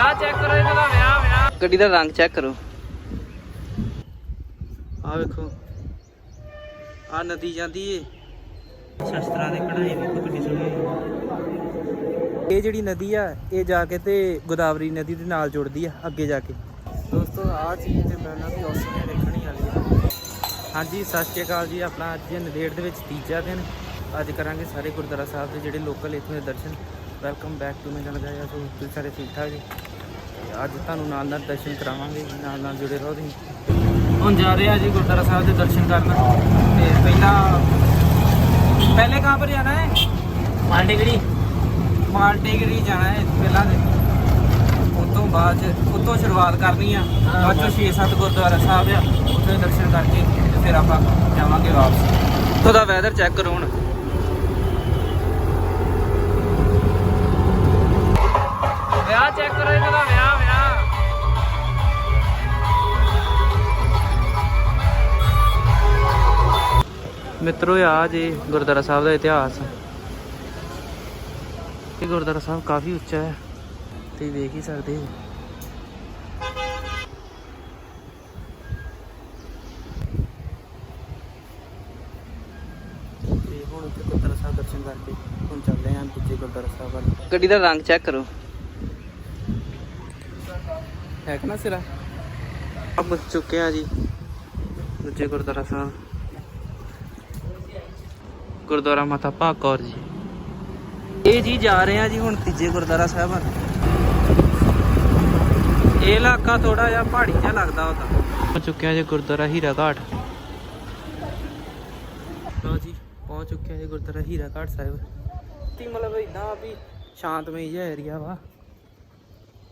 ਵਿਆਹ ਚੈੱਕ ਕਰੋ ਇਹਨਾਂ ਦਾ ਵਿਆਹ ਵਿਆਹ। ਗੱਡੀ ਦਾ ਰੰਗ ਚੈੱਕ ਕਰੋ। ਆ ਵੇਖੋ। ਆ ਨਦੀ ਜਾਂਦੀ ਏ। ਸ਼ਸਤਰਾਂ ਦੇ ਕਢਾਈ ਵੇਖੋ ਕਿੰਨੀ ਸੋਹਣੀ। ਇਹ ਜਿਹੜੀ ਨਦੀ ਆ ਇਹ ਜਾ ਕੇ ਤੇ ਗੋਦਾਵਰੀ ਨਦੀ ਦੇ ਨਾਲ ਜੁੜਦੀ ਆ ਅੱਗੇ ਜਾ ਕੇ। ਦੋਸਤੋ ਆ ਚੀਜ਼ ਤੇ ਨਾ ਵੀ ਔਸਨੇ ਦੇਖਣੀ ਵਾਲੀ ਆ ਹਾਂਜੀ ਸਤਿ ਸ਼੍ਰੀ ਅਕਾਲ ਜੀ। ਆਪਣਾ ਅੱਜ ਨਦੇੜ ਦੇ ਵਿੱਚ ਤੀਜਾ ਦਿਨ। ਅੱਜ ਕਰਾਂਗੇ ਸਾਰੇ ਗੁਰਦੁਆਰਾ ਸਾਹਿਬ ਦੇ ਜਿਹੜੇ ਲੋਕਲ ਇੱਥੋਂ ਦੇ ਦਰਸ਼ਨ। ਵੈਲਕਮ ਬੈਕ ਟੂ ਮੈਂ ਜਨਗਾ ਸੋ ਤੁਸੀਂ ਸਾਰੇ ਠੀਕ ਠਾਕ ਜੀ? ਤੇ ਅੱਜ ਤੁਹਾਨੂੰ ਨਾਲ ਨਾਲ ਦਰਸ਼ਨ ਕਰਾਵਾਂਗੇ ਨਾਲ ਨਾਲ ਜੁੜੇ ਰਹੋ ਤੁਸੀਂ। ਹੁਣ ਜਾ ਰਹੇ ਆ ਜੀ ਗੁਰਦੁਆਰਾ ਸਾਹਿਬ ਦੇ ਦਰਸ਼ਨ ਕਰਨ। ਤੇ ਪਹਿਲਾਂ ਪਹਿਲੇ ਕਹਾਂ ਪਰ ਜਾਣਾ ਹੈ? ਮਾਲਟੇਗੜੀ। ਮਾਲਟੇਗੜੀ ਜਾਣਾ ਹੈ ਪਹਿਲਾਂ ਤੇ। ਉਸ ਤੋਂ ਬਾਅਦ ਚ ਉੱਥੋਂ ਸ਼ੁਰੂਆਤ ਕਰਨੀ ਆ। ਬਾਅਦ ਚੋਂ 6-7 ਗੁਰਦੁਆਰਾ ਸਾਹਿਬ ਆ। ਉੱਥੇ ਦਰਸ਼ਨ ਕਰਕੇ ਤੇ ਫਿਰ ਆਪਾਂ ਜਾਵਾਂਗੇ ਵਾਪਸ। ਉੱਥੋਂ ਦਾ ਵੈਦਰ ਚੈੱਕ ਕਰੋ ਹੁਣ। ਵਿਆਹ ਚੈੱਕ ਕਰੋ ਇਹਨਾਂ ਦਾ, ਵਿਆਹ ਵਿਆਹ। ਮਿੱਤਰੋ ਆ ਜੀ ਗੁਰਦੁਆਰਾ ਸਾਹਿਬ ਦਾ ਇਤਿਹਾਸ। ਇਹ ਗੁਰਦੁਆਰਾ ਸਾਹਿਬ ਕਾਫੀ ਉੱਚਾ ਹੈ। ਤੁਸੀਂ ਵੇਖ ਹੀ ਸਕਦੇ ਹੋ। ਹੁਣ ਗੁਰਦੁਆਰਾ ਸਾਹਿਬ ਦਰਸ਼ਨ ਕਰਕੇ ਹੁਣ ਚੱਲਦੇ ਹਾਂ ਦੂਜੇ ਗੁਰਦੁਆਰਾ ਸਾਹਿਬ ਵੱਲ। ਗੱਡੀ ਦਾ ਰੰਗ ਚੈੱਕ ਕਰੋ। ਹੈ ਕਿ ਨਾ ਸਿਰਾ? ਅਬ ਚੁੱਕੇ ਜੀ। ਦੂਜੇ ਗੁਰਦੁਆਰਾ ਸਾਹਿਬ। ਗੁਰਦੁਆਰਾ ਮਾਤਾ ਭਾਗੌਰ ਜੀ। ਇਹ ਜੀ ਜਾ ਰਹੇ ਆ ਜੀ ਹੁਣ ਤੀਜੇ ਗੁਰਦੁਆਰਾ ਸਾਹਿਬ ਇਹ ਇਲਾਕਾ ਥੋੜਾ ਜਿਹਾ ਪਹਾੜੀ ਜਿਹਾ ਲੱਗਦਾ ਉਹਦਾ। ਪਹੁੰਚ ਚੁੱਕਿਆ ਜੀ ਗੁਰਦੁਆਰਾ ਹੀਰਾ ਘਾਟ। ਲਓ ਜੀ, ਪਹੁੰਚ ਚੁੱਕਿਆ ਜੀ ਗੁਰਦੁਆਰਾ ਹੀਰਾ ਘਾਟ ਸਾਹਿਬ। ਤੇ ਮਤਲਬ ਇਦਾਂ ਵੀ ਸ਼ਾਂਤਮਈ ਜਿਹਾ ਏਰੀਆ ਵਾ।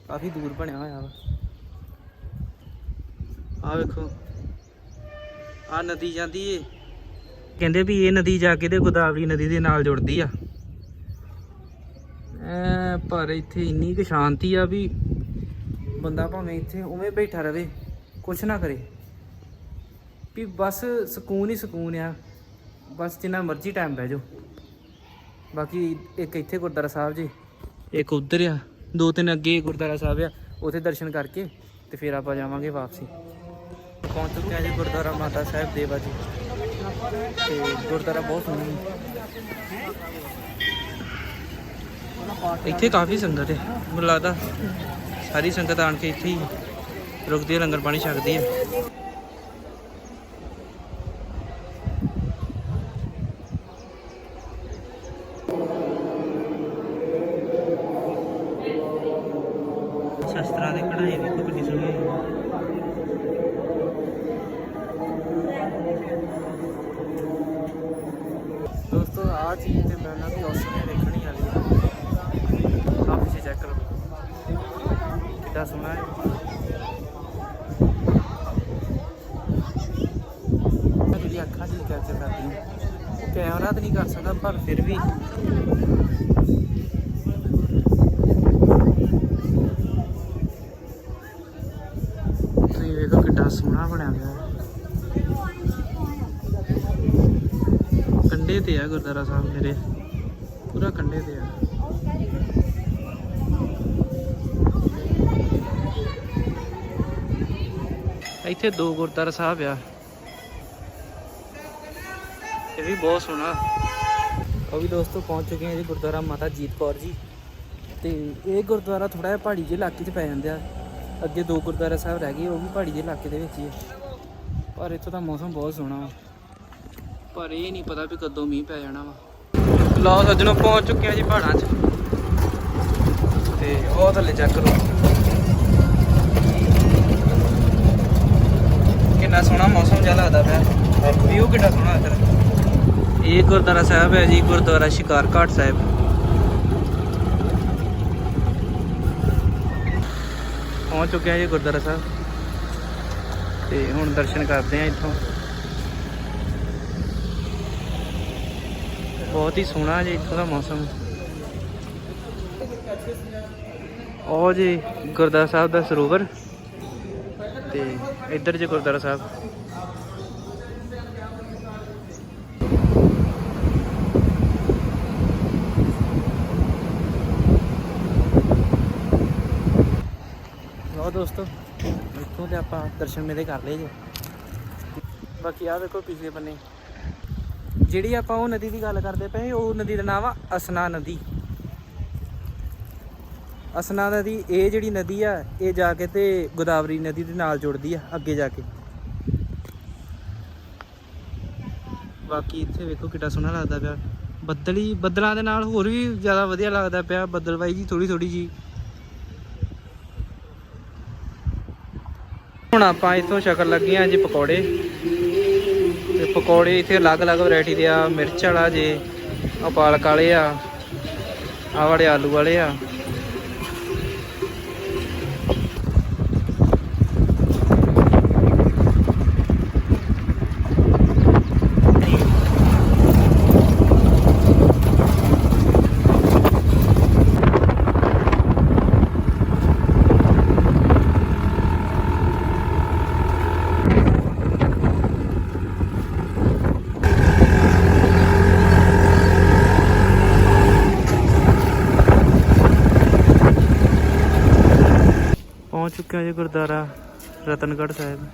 ਕਾਫੀ ਦੂਰ ਬਣਿਆ ਹੋਇਆ ਵਾ। ਆ ਵੇਖੋ। ਆ ਨਦੀ ਜਾਂਦੀ ਏ। ਕਹਿੰਦੇ ਵੀ ਇਹ ਨਦੀ ਜਾ ਕੇ ਤੇ ਗੋਦਾਵਰੀ ਨਦੀ ਦੇ ਨਾਲ ਜੁੜਦੀ ਆ। ਐ ਪਰ ਇੱਥੇ ਇੰਨੀ ਕੁ ਸ਼ਾਂਤੀ ਆ ਵੀ ਬੰਦਾ ਭਾਵੇਂ ਇੱਥੇ ਉਵੇਂ ਬੈਠਾ ਰਵੇ, ਕੁਛ ਨਾ ਕਰੇ। ਵੀ ਬਸ ਸਕੂਨ ਹੀ ਸਕੂਨ ਆ। ਬਸ ਜਿੰਨਾ ਮਰਜ਼ੀ ਟਾਈਮ ਬਹਿ ਜਾਓ। ਬਾਕੀ ਇੱਕ ਇੱਥੇ ਗੁਰਦੁਆਰਾ ਸਾਹਿਬ ਜੀ, ਇੱਕ ਉੱਧਰ ਆ। ਦੋ ਤਿੰਨ ਅੱਗੇ ਗੁਰਦੁਆਰਾ ਸਾਹਿਬ ਆ, ਉੱਥੇ ਦਰਸ਼ਨ ਕਰਕੇ ਤੇ ਫਿਰ ਆਪਾਂ ਜਾਵਾਂਗੇ ਵਾਪਸੀ। ਪਹੁੰਚ ਚੁੱਕੇ ਆ ਜੀ ਗੁਰਦੁਆਰਾ ਮਾਤਾ ਸਾਹਿਬ ਦੇਵਾ ਜੀ। ਤੇ ਗੁਰਦੁਆਰਾ ਬਹੁਤ ਸੋਹਣਾ ਇੱਥੇ ਕਾਫੀ ਸੰਗਤ ਹੈ। ਮੈਨੂੰ ਲੱਗਦਾ ਸਾਰੀ ਸੰਗਤ ਆਣ ਕੇ ਇੱਥੇ ਹੀ ਰੁਕਦੀ ਹੈ, ਲੰਗਰ ਪਾਣੀ ਛਕਦੀ ਹੈ ਸ਼ਸਤਰਾਂ ਦੇ ਕਢਾਈ ਵੇਖੋ ਕਿੰਨੀ ਸੋਹਣੀ ਹੈ ਦੋਸਤੋ ਆ ਚੀਜ਼ ਤੇ ਮੈਂ ਨਾ ਵੀ ਔਸਨੇ ਦੇਖਣੀ ਵਾਲੀ ਆ ਆਪ ਪਿੱਛੇ ਚੈੱਕ ਕਰੋ ਕਿੱਡਾ ਸੋਹਣਾ ਹੈ ਮੇਰੀ ਅੱਖਾਂ ਜੀ ਕੈਪਚਰ ਕਰਦੀ ਹੈ ਕੈਮਰਾ ਤਾਂ ਨਹੀਂ ਕਰ ਸਕਦਾ ਪਰ ਫਿਰ ਵੀ ਤੁਸੀਂ ਵੇਖੋ ਕਿੱਡਾ ਸੋਹਣਾ ਬਣਿਆ ਹੋਇਆ ਕੰਡੇ ਤੇ ਆ ਗੁਰਦੁਆਰਾ ਸਾਹਿਬ ਮੇਰੇ। ਪੂਰਾ ਕੰਡੇ ਤੇ ਆ। ਇੱਥੇ ਦੋ ਗੁਰਦੁਆਰਾ ਸਾਹਿਬ ਆ। ਇਹ ਵੀ ਬਹੁਤ ਸੋਹਣਾ। ਉਹ ਵੀ ਦੋਸਤੋ ਪਹੁੰਚ ਚੁੱਕੇ ਹਾਂ ਜੀ ਗੁਰਦੁਆਰਾ ਮਾਤਾ ਜੀਤ ਕੌਰ ਜੀ। ਤੇ ਇਹ ਗੁਰਦੁਆਰਾ ਥੋੜਾ ਜਿਹਾ ਪਹਾੜੀ ਜਿਹੇ ਇਲਾਕੇ 'ਚ ਪੈ ਜਾਂਦਾ। ਅੱਗੇ ਦੋ ਗੁਰਦੁਆਰਾ ਸਾਹਿਬ ਰਹਿ ਗਏ, ਉਹ ਵੀ ਪਹਾੜੀ ਜਿਹੇ ਇਲਾਕੇ ਦੇ ਵਿੱਚ ਹੀ ਹੈ ਪਰ ਇੱਥੋਂ ਦਾ ਮੌਸਮ ਬਹੁਤ ਸੋਹਣਾ ਵਾ। ਪਰ ਇਹ ਨਹੀਂ ਪਤਾ ਵੀ ਕਦੋਂ ਮੀਂਹ ਪੈ ਜਾਣਾ ਵਾ। ਲਓ ਸੱਜਣੋ, ਪਹੁੰਚ ਚੁੱਕੇ ਹਾਂ ਜੀ ਪਹਾੜਾਂ 'ਚ। ਤੇ ਉਹ ਥੱਲੇ ਚੈੱਕ ਕਰੋ। ਕਿੰਨਾ ਸੋਹਣਾ ਮੌਸਮ ਜਿਹਾ ਲੱਗਦਾ ਪਿਆ। ਵਿਊ ਕਿੰਨਾ ਸੋਹਣਾ ਇੱਧਰ। ਇਹ ਗੁਰਦੁਆਰਾ ਸਾਹਿਬ ਹੈ ਜੀ, ਗੁਰਦੁਆਰਾ ਸ਼ਿਕਾਰ ਘਾਟ ਸਾਹਿਬ। ਪਹੁੰਚ ਚੁੱਕੇ ਆ ਜੀ ਗੁਰਦੁਆਰਾ ਸਾਹਿਬ। ਤੇ ਹੁਣ ਦਰਸ਼ਨ ਕਰਦੇ ਆ ਇੱਥੋਂ। ਬਹੁਤ ਹੀ ਸੋਹਣਾ ਜੀ ਇੱਥੋਂ ਦਾ ਮੌਸਮ। ਉਹ ਜੀ, ਗੁਰਦੁਆਰਾ ਸਾਹਿਬ ਦਾ ਸਰੋਵਰ। ਤੇ ਇੱਧਰ ਜੀ ਗੁਰਦੁਆਰਾ ਸਾਹਿਬ। ਦੋਸਤੋ। ਇੱਥੋਂ ਤੇ ਆਪਾਂ ਦਰਸ਼ਨ ਮੇਰੇ ਕਰ ਲਏ ਜੇ। ਬਾਕੀ ਆ ਵੇਖੋ ਪਿਛਲੇ ਬੰਨੇ। ਜਿਹੜੀ ਆਪਾਂ ਉਹ ਨਦੀ ਦੀ ਗੱਲ ਕਰਦੇ ਪਏ, ਉਹ ਨਦੀ ਦਾ ਨਾਮ ਆ ਅਸਨਾ ਨਦੀ। ਅਸਨਾ ਨਦੀ, ਇਹ ਜਿਹੜੀ ਨਦੀ ਆ, ਇਹ ਜਾ ਕੇ ਤੇ ਗੋਦਾਵਰੀ ਨਦੀ ਦੇ ਨਾਲ ਜੁੜਦੀ ਆ, ਅੱਗੇ ਜਾ ਕੇ। ਬਾਕੀ ਇੱਥੇ ਵੇਖੋ ਕਿੱਡਾ ਸੋਹਣਾ ਲੱਗਦਾ ਪਿਆ। ਬੱਦਲੀ, ਬੱਦਲਾਂ ਦੇ ਨਾਲ ਹੋਰ ਵੀ ਜ਼ਿਆਦਾ ਵਧੀਆ ਲੱਗਦਾ ਪਿਆ। ਬੱਦਲਵਾਈ ਜੀ ਥੋੜੀ ਥੋੜੀ ਜੀ। ਹੁਣ ਆਪਾਂ ਇੱਥੋਂ ਸ਼ਕਲ ਲੱਗੇ ਆ ਜੀ ਪਕੌੜੇ। ਤੇ ਪਕੌੜੇ ਇੱਥੇ ਅਲੱਗ-ਅਲੱਗ ਵੈਰਾਈਟੀ ਦੇ ਆ, ਮਿਰਚ ਵਾਲਾ ਜੇ ਆ ਪਾਲਕ ਵਾਲੇ ਆ ਆ ਵਾਲੇ ਆਲੂ ਵਾਲੇ ਆ। ਹਾਂ ਜੀ ਗੁਰਦੁਆਰਾ ਰਤਨਗੜ੍ਹ ਸਾਹਿਬ।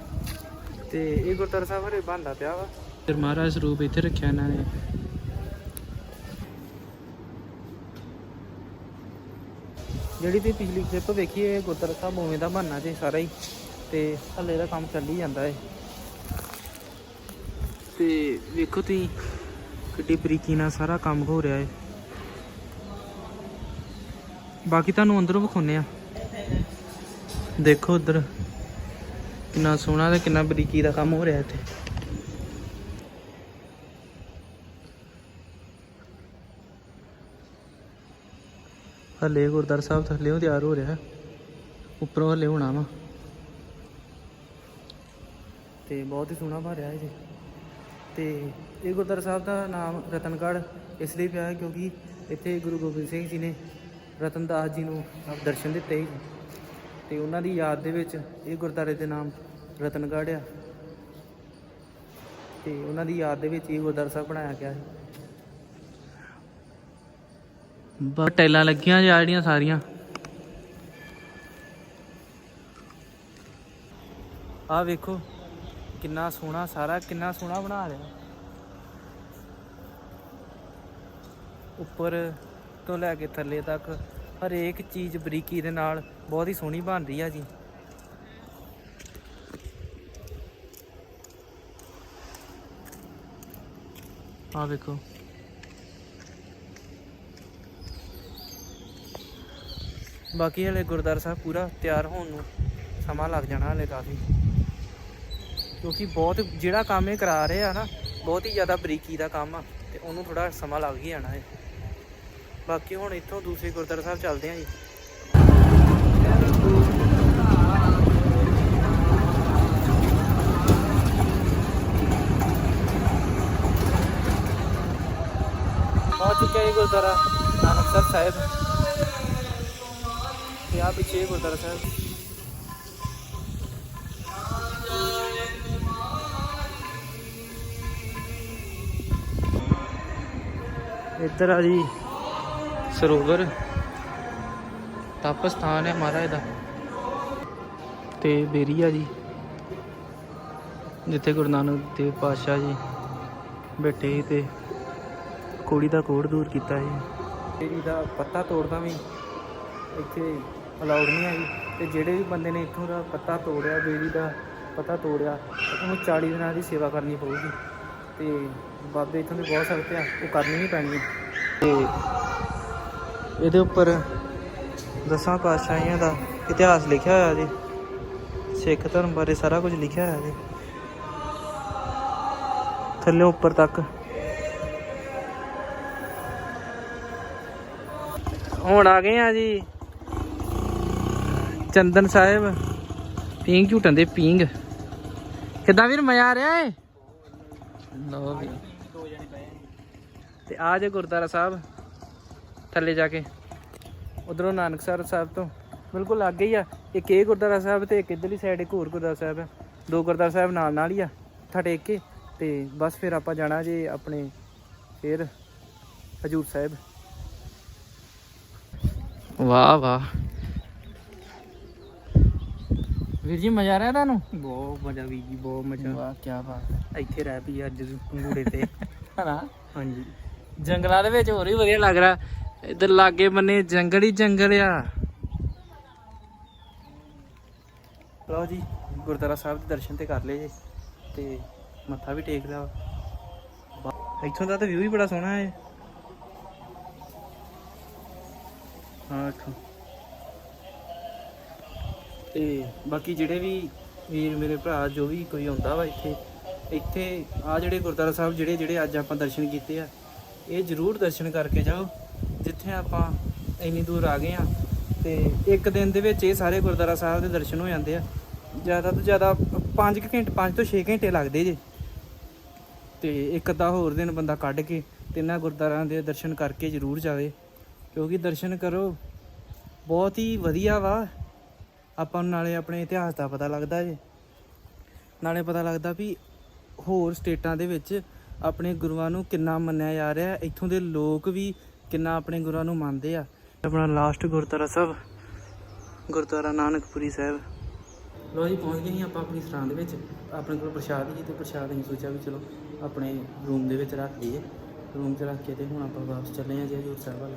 ਤੇ ਇਹ ਗੁਰਦੁਆਰਾ ਸਾਹਿਬ ਹਰੇ ਬੰਦਾ ਪਿਆ ਵਾ। ਤੇ ਮਹਾਰਾਜ ਸਰੂਪ ਇੱਥੇ ਰੱਖਿਆ ਇਹਨਾਂ ਨੇ। ਜਿਹੜੀ ਤੇ ਪਿਛਲੀ ਕਲਿੱਪ ਵੇਖੀ ਇਹ ਗੁਰਦੁਆਰਾ ਸਾਹਿਬ ਉਵੇਂ ਦਾ ਬਣਨਾ ਜੇ ਸਾਰਾ ਹੀ। ਤੇ ਹੱਲੇ ਦਾ ਕੰਮ ਚੱਲ ਹੀ ਜਾਂਦਾ ਏ ਤੇ ਵੇਖੋ ਤੁਸੀਂ ਕਿੱਡੀ ਬਰੀਕੀ ਨਾਲ ਸਾਰਾ ਕੰਮ ਹੋ ਰਿਹਾ ਏ ਬਾਕੀ ਤੁਹਾਨੂੰ ਅੰਦਰੋਂ ਵਿਖਾਉਨੇ ਆ ਦੇਖੋ ਉਧਰ। ਕਿੰਨਾ ਸੋਹਣਾ ਤੇ ਕਿੰਨਾ ਬਰੀਕੀ ਦਾ ਕੰਮ ਹੋ ਰਿਹਾ ਇੱਥੇ। ਹਲੇ ਗੁਰਦਾਰ ਸਾਹਿਬ ਥੱਲੇੋਂ ਤਿਆਰ ਹੋ ਰਿਹਾ ਉੱਪਰੋਂ ਹਲੇ ਹੋਣਾ ਵਾ। ਤੇ ਬਹੁਤ ਹੀ ਸੋਹਣਾ ਭਰਿਆ ਇਹ। ਜੀ ਤੇ ਇਹ ਗੁਰਦੁਆਰਾ ਸਾਹਿਬ ਦਾ ਨਾਮ ਰਤਨਗੜ੍ਹ ਇਸ ਲਈ ਪਿਆ ਕਿਉਂਕਿ ਇੱਥੇ ਗੁਰੂ ਗੋਬਿੰਦ ਸਿੰਘ ਜੀ ਨੇ ਰਤਨਦਾਸ ਜੀ ਨੂੰ ਦਰਸ਼ਨ ਦਿੱਤੇ ਸੀ। ਤੇ ਉਹਨਾਂ ਦੀ ਯਾਦ ਦੇ ਵਿੱਚ ਇਹ ਗੁਰਦੁਆਰੇ ਦੇ ਨਾਮ ਰਤਨਗੜ੍ਹ ਆ। ਤੇ ਉਹਨਾਂ ਦੀ ਯਾਦ ਦੇ ਵਿੱਚ ਇਹ ਗੁਰਦੁਆਰਾ ਸਾਹਿਬ ਬਣਾਇਆ ਗਿਆ ਹੈ। ਬਾ ਟੈਲਾਂ ਲੱਗੀਆਂ ਜਾਂ ਜਿਹੜੀਆਂ ਸਾਰੀਆਂ? ਆ ਵੇਖੋ, ਕਿੰਨਾ ਸੋਹਣਾ ਸਾਰਾ, ਕਿੰਨਾ ਸੋਹਣਾ ਬਣਾ ਰਿਹਾ। ਉੱਪਰ ਤੋਂ ਲੈ ਕੇ ਥੱਲੇ ਤੱਕ ਹਰੇਕ ਚੀਜ਼ ਬਰੀਕੀ ਦੇ ਨਾਲ ਬਹੁਤ ਹੀ ਸੋਹਣੀ ਬਣ ਰਹੀ ਆ ਜੀ। ਆ ਵੇਖੋ। ਬਾਕੀ ਹਲੇ ਗੁਰਦੁਆਰਾ ਸਾਹਿਬ ਪੂਰਾ ਤਿਆਰ ਹੋਣ ਨੂੰ ਸਮਾਂ ਲੱਗ ਜਾਣਾ ਹਲੇ ਕਾਫੀ। ਕਿਉਂਕਿ ਬਹੁਤ ਜਿਹੜਾ ਕੰਮ ਇਹ ਕਰਾ ਰਹੇ ਆ ਨਾ, ਬਹੁਤ ਹੀ ਜ਼ਿਆਦਾ ਬਰੀਕੀ ਦਾ ਕੰਮ ਆ ਤੇ ਉਹਨੂੰ ਥੋੜਾ ਸਮਾਂ ਲੱਗ ਹੀ ਜਾਣਾ ਹੈ ਬਾਕੀ ਹੁਣ ਇੱਥੋਂ ਦੂਸਰੇ ਗੁਰਦੁਆਰਾ ਸਾਹਿਬ ਚੱਲਦੇ ਆਂ ਜੀ। ਪਹੁੰਚ ਚੁੱਕੇ ਹਾਂ ਜੀ ਗੁਰਦੁਆਰਾ ਨਾਨਕਸਰ ਸਾਹਿਬ। ਤੇ ਆ ਪਿੱਛੇ ਗੁਰਦੁਆਰਾ ਸਾਹਿਬ। ਇੱਧਰ ਆ ਜੀ। ਸਰੋਵਰ। ਤਪ ਸਥਾਨ ਹੈ ਮਹਾਰਾਜ ਦਾ। ਤੇ ਬੇਰੀ ਆ ਜੀ ਜਿੱਥੇ ਗੁਰੂ ਨਾਨਕ ਦੇਵ ਪਾਤਸ਼ਾਹ ਜੀ ਬੈਠੇ ਸੀ ਤੇ ਕੋੜੀ ਦਾ ਕੋੜ ਦੂਰ ਕੀਤਾ ਸੀ। ਬੇਰੀ ਦਾ ਪੱਤਾ ਤੋੜਨਾ ਵੀ ਇੱਥੇ ਅਲਾਉਡ ਨਹੀਂ ਹੈ ਜੀ ਤੇ ਜਿਹੜੇ ਵੀ ਬੰਦੇ ਨੇ ਇੱਥੋਂ ਦਾ ਪੱਤਾ ਤੋੜਿਆ ਬੇਰੀ ਦਾ ਪੱਤਾ ਤੋੜਿਆ ਉਹਨੂੰ 40 ਦਿਨਾਂ ਦੀ ਸੇਵਾ ਕਰਨੀ ਪਊਗੀ। ਤੇ ਬਾਬੇ ਇੱਥੋਂ ਦੇ ਬਹੁਤ ਸਖਤ ਆ ਉਹ ਕਰਨੀ ਹੀ ਪੈਣੀ ਤੇ ਇਹਦੇ ਉੱਪਰ ਦਸਾਂ ਪਾਤਸ਼ਾਹੀਆਂ ਦਾ ਇਤਿਹਾਸ ਲਿਖਿਆ ਹੋਇਆ ਜੀ। ਸਿੱਖ ਧਰਮ ਬਾਰੇ ਸਾਰਾ ਕੁਝ ਲਿਖਿਆ ਹੋਇਆ ਜੀ। ਥੱਲੇ ਉੱਪਰ ਤੱਕ। ਹੁਣ ਆ ਗਏ ਆ ਜੀ। ਚੰਦਨ ਸਾਹਿਬ। ਪੀਂਗ ਝੂਟਣ ਦੇ ਪੀਂਗ ਕਿੱਦਾਂ ਵੀਰ ਮਜ਼ਾ ਆ ਰਿਹਾ ਏ? ਲੋ ਵੀ। ਤੇ ਆ ਜੇ ਗੁਰਦਾਰਾ ਸਾਹਿਬ। ਥੱਲੇ ਜਾ ਕੇ। ਉਧਰੋਂ ਨਾਨਕਸਰ ਸਾਹਿਬ ਤੋਂ। ਬਿਲਕੁਲ ਲਾਗੇ ਹੀ ਆ। ਇੱਕ ਇਹ ਗੁਰਦਾਰਾ ਸਾਹਿਬ ਤੇ ਇੱਕ ਇਧਰਲੀ ਸਾਈਡ ਇੱਕ ਹੋਰ ਗੁਰਦਾਰਾ ਸਾਹਿਬ ਆ। ਦੋ ਗੁਰਦਾਰਾ ਸਾਹਿਬ ਨਾਲ ਨਾਲ ਹੀ ਆ ਮੱਥਾ ਟੇਕ ਕੇ ਤੇ ਬਸ ਫਿਰ ਆਪਾਂ ਜਾਣਾ ਜੇ ਆਪਣੇ ਫਿਰ ਹਜੂਰ ਸਾਹਿਬ। ਵਾਹ ਵਾਹ। ਵੀਰ ਜੀ ਮਜ਼ਾ ਆ ਰਿਹਾ ਤੁਹਾਨੂੰ? ਬਹੁਤ ਮਜ਼ਾ ਵੀ ਜੀ ਬਹੁਤ ਮਜ਼ਾ। ਵਾਹ ਕੀ ਬਾਤ ਇੱਥੇ ਰਹਿ ਪਈ ਅੱਜ ਪੰਗੂੜੇ ਤੇ। ਹਨਾ? ਹਾਂਜੀ। ਜੰਗਲਾਂ ਦੇ ਵਿੱਚ ਹੋਰ ਵੀ ਵਧੀਆ ਲੱਗ ਰਿਹਾ। ਇਧਰ ਲਾਗੇ ਬੰਨੇ ਜੰਗਲ ਹੀ ਜੰਗਲ ਆ। ਲਓ ਜੀ, ਗੁਰਦੁਆਰਾ ਸਾਹਿਬ ਦੇ ਦਰਸ਼ਨ ਤੇ ਕਰ ਲਏ ਜੇ, ਤੇ ਮੱਥਾ ਵੀ ਟੇਕ ਲਿਆ ਇੱਥੋਂ ਦਾ ਤਾਂ ਵਿਊ ਹੀ ਬੜਾ ਸੋਹਣਾ ਹੈ। ਹਾਂ, ਇੱਥੋਂ। ਤੇ ਬਾਕੀ ਜਿਹੜੇ ਵੀ ਵੀਰ, ਮੇਰੇ ਭਰਾ, ਜੋ ਵੀ ਕੋਈ ਆਉਂਦਾ ਵਾ ਇੱਥੇ ਇੱਥੇ ਆ ਜਿਹੜੇ ਗੁਰਦੁਆਰਾ ਸਾਹਿਬ ਜਿਹੜੇ ਜਿਹੜੇ ਅੱਜ ਆਪਾਂ ਦਰਸ਼ਨ ਕੀਤੇ ਆ, ਇਹ ਜ਼ਰੂਰ ਦਰਸ਼ਨ ਕਰਕੇ ਜਾਓ। ਜਿੱਥੇ ਆਪਾਂ ਇੰਨੀ ਦੂਰ ਆ ਗਏ ਆ ਤੇ ਇੱਕ ਦਿਨ ਦੇ ਵਿੱਚ ਇਹ ਸਾਰੇ ਗੁਰਦੁਆਰਾ ਸਾਹਿਬ ਦੇ ਦਰਸ਼ਨ ਹੋ ਜਾਂਦੇ ਆ। ਜ਼ਿਆਦਾ ਤੋਂ ਜ਼ਿਆਦਾ 5 ਘੰਟੇ 5 ਤੋਂ 6 ਘੰਟੇ ਲੱਗਦੇ ਜੇ। ਤੇ ਇੱਕ ਅੱਧਾ ਹੋਰ ਦਿਨ ਬੰਦਾ ਕੱਢ ਕੇ ਤਿੰਨਾਂ ਗੁਰਦੁਆਰਿਆਂ ਦੇ ਦਰਸ਼ਨ ਕਰਕੇ ਜ਼ਰੂਰ ਜਾਵੇ। ਕਿਉਂਕਿ ਦਰਸ਼ਨ ਕਰੋ, ਬਹੁਤ ਹੀ ਵਧੀਆ ਵਾ। ਆਪਾਂ ਨੂੰ ਨਾਲੇ ਆਪਣੇ ਇਤਿਹਾਸ ਦਾ ਪਤਾ ਲੱਗਦਾ ਜੇ। ਨਾਲੇ ਪਤਾ ਲੱਗਦਾ ਵੀ ਹੋਰ ਸਟੇਟਾਂ ਦੇ ਵਿੱਚ ਆਪਣੇ ਗੁਰੂਆਂ ਨੂੰ ਕਿੰਨਾ ਮੰਨਿਆ ਜਾ ਰਿਹਾ। ਇੱਥੋਂ ਦੇ ਲੋਕ ਵੀ ਕਿੰਨਾ ਆਪਣੇ ਗੁਰੂਆਂ ਨੂੰ ਮੰਨਦੇ ਆ। ਆਪਣਾ ਲਾਸਟ ਗੁਰਦੁਆਰਾ ਸਾਹਿਬ ਗੁਰਦੁਆਰਾ ਨਾਨਕਪੁਰੀ ਸਾਹਿਬ। ਲੋ ਜੀ ਪਹੁੰਚ ਗਏ ਸੀ ਆਪਾਂ ਆਪਣੀ ਸਰਾਂ ਦੇ ਵਿੱਚ। ਆਪਣੇ ਕੋਲ ਪ੍ਰਸ਼ਾਦ ਸੀ ਤੇ ਪ੍ਰਸ਼ਾਦ ਅਸੀਂ ਸੋਚਿਆ ਵੀ ਚਲੋ ਆਪਣੇ ਰੂਮ ਦੇ ਵਿੱਚ ਰੱਖ ਲਈਏ। ਰੂਮ 'ਚ ਰੱਖ ਕੇ ਤੇ ਹੁਣ ਆਪਾਂ ਵਾਪਸ ਚੱਲੇ ਆ ਜੀ ਹਜ਼ੂਰ ਸਾਹਿਬ ਵੱਲ।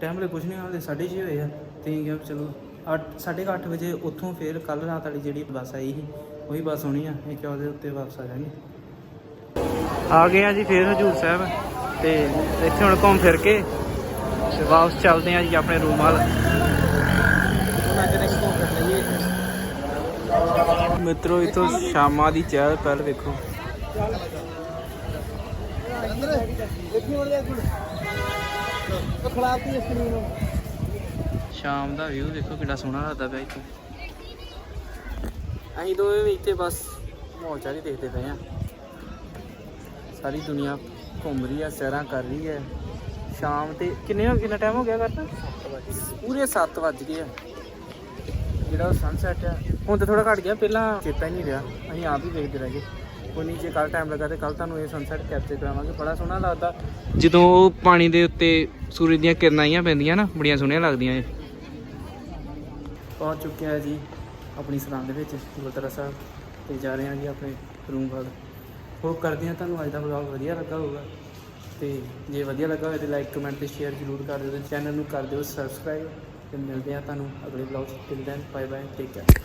ਟਾਈਮ ਲਈ ਕੁਛ ਨਹੀਂ ਹਾਲੇ 6:30 ਹੋਏ ਆ। ਤੇ ਵੀ ਚਲੋ 8 8:30 ਵਜੇ ਉੱਥੋਂ ਫੇਰ ਕੱਲ ਰਾਤ ਵਾਲੀ ਜਿਹੜੀ ਬੱਸ ਆਈ ਸੀ ਉਹੀ ਬੱਸ ਹੋਣੀ ਆ। ਇਹ ਕਿਹਾ ਉਹਦੇ ਉੱਤੇ ਵਾਪਸ ਆ ਜਾਣਗੇ ਆ ਗਏ ਆ ਜੀ ਫੇਰ ਹਜੂਰ ਸਾਹਿਬ। ਤੇ ਇੱਥੇ ਹੁਣ ਘੁੰਮ ਫਿਰ ਕੇ ਤੇ ਵਾਪਸ ਚੱਲਦੇ ਆ ਜੀ ਆਪਣੇ ਰੂਮ ਵੱਲ। ਉਹਨਾਂ ਜਿਹੜੇ ਮਿੱਤਰੋ, ਇਥੋਂ ਸ਼ਾਮਾਂ ਦੀ ਚਹਿਲ ਪਹਿਲ ਵੇਖੋ। ਸ਼ਾਮ ਦਾ ਵਿਊ ਦੇਖੋ ਕਿੰਨਾ ਸੋਹਣਾ ਲੱਗਦਾ ਪਿਆ ਇੱਥੇ। ਅਸੀਂ ਦੋਵੇਂ ਇੱਥੇ ਬਸ ਮੌਜਾਂ ਹੀ ਦੇਖਦੇ ਪਏ ਆ ਸਾਰੀ ਦੁਨੀਆ ਘੁੰਮ ਰਹੀ ਹੈ ਸੈਰਾਂ ਕਰ ਰਹੀ ਹੈ। ਸ਼ਾਮ ਤੇ ਕਿੰਨੇ ਹੋ ਕਿੰਨਾ ਟਾਈਮ ਹੋ ਗਿਆ ਕਰਤਾ ਪੂਰੇ 7 ਵੱਜ ਗਏ ਆ। ਜਿਹੜਾ ਸਨਸੈਟ ਆ। ਹੁਣ ਤਾਂ ਥੋੜਾ ਘਟ ਗਿਆ ਪਹਿਲਾਂ ਚੇਤਾ ਹੀ ਨਹੀਂ ਰਿਹਾ। ਅਸੀਂ ਆਪ ਹੀ ਦੇਖਦੇ ਰਹਿ ਗਏ। ਕੋਈ ਨਹੀਂ ਜੇ ਕੱਲ ਟਾਈਮ ਲੱਗਾ ਤੇ ਕੱਲ ਤੁਹਾਨੂੰ ਇਹ ਸਨਸੈਟ ਕੈਪਚਰ ਕਰਾਵਾਂਗੇ। ਬੜਾ ਸੋਹਣਾ ਲੱਗਦਾ। ਜਦੋਂ ਉਹ ਪਾਣੀ ਦੇ ਉੱਤੇ ਸੂਰਜ ਦੀਆਂ ਕਿਰਨਾਂ ਆਈਆਂ ਪੈਂਦੀਆਂ ਨਾ ਬੜੀਆਂ ਸੋਹਣੀਆਂ ਲੱਗਦੀਆਂ ਇਹ। ਪਹੁੰਚ ਚੁੱਕਿਆ ਜੀ ਆਪਣੀ ਸਰਾਂ ਦੇ ਵਿੱਚ ਗੁਰਦੁਆਰਾ ਸਾਹਿਬ। ਤੇ ਜਾ ਰਹੇ ਹਾਂ ਜੀ ਆਪਣੇ ਰੂਮ ਵੱਲ। ਹੋਪ ਕਰਦੇ ਹਾਂ, ਤੁਹਾਨੂੰ ਅੱਜ ਦਾ ਵਲੌਗ ਵਧੀਆ ਲੱਗਾ ਹੋਊਗਾ। ਤੇ ਜੇ ਵਧੀਆ ਲੱਗਾ ਹੋਵੇ ਤੇ ਲਾਈਕ ਕਮੈਂਟ ਤੇ ਸ਼ੇਅਰ ਜ਼ਰੂਰ ਕਰ ਦਿਓ ਤੇ ਚੈਨਲ ਨੂੰ ਕਰ ਦਿਓ ਸਬਸਕ੍ਰਾਈਬ ਤੇ ਮਿਲਦੇ ਹਾਂ ਤੁਹਾਨੂੰ ਅਗਲੇ ਵਲੌਗ 'ਚ। Till then bye bye take care